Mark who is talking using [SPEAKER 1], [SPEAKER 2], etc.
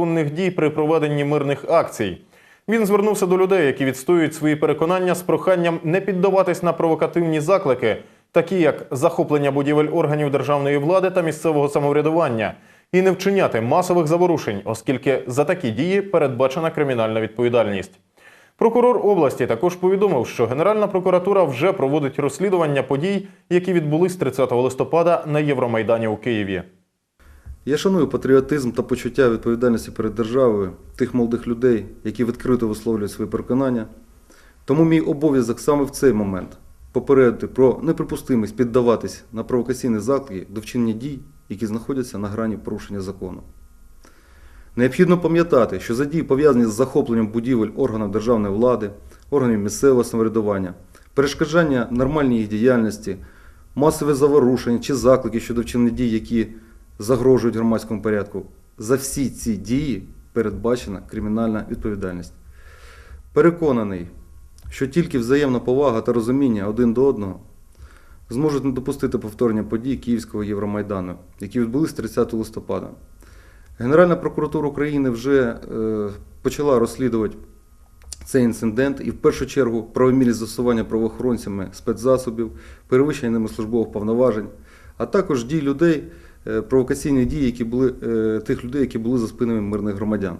[SPEAKER 1] незаконних дій при проведенні мирних акцій. Він звернувся до людей, які відстоюють свої переконання з проханням не піддаватись на провокативні заклики, такі як захоплення будівель органів державної влади та місцевого самоврядування, і не вчиняти масових заворушень, оскільки за такі дії передбачена кримінальна відповідальність. Прокурор області також повідомив, що Генеральна прокуратура вже проводить розслідування подій, які відбулись 30 листопада на Євромайдані у Києві.
[SPEAKER 2] Я шаную патріотизм та почуття відповідальності перед державою тих молодих людей, які відкрито висловлюють свої переконання. Тому мій обов'язок саме в цей момент попередити про неприпустимість піддаватись на провокаційні заклики до вчинення дій, які знаходяться на грані порушення закону. Необхідно пам'ятати, що за дії пов'язані з захопленням будівель органів державної влади, органів місцевого самоврядування, перешкоджання нормальній їх діяльності, масове заворушення чи заклики щодо вчинення дій, які загрожують громадському порядку, за всі ці дії передбачена кримінальна відповідальність. Переконаний, що тільки взаємна повага та розуміння один до одного зможуть не допустити повторення подій Київського Євромайдану, які відбулись 30 листопада. Генеральна прокуратура України вже е, почала розслідувати цей інцидент і в першу чергу правомірність застосування правоохоронцями спецзасобів, перевищення ними службових повноважень, а також дій людей, провокаційні дії, які були, е, тих людей, які були за спинами мирних громадян.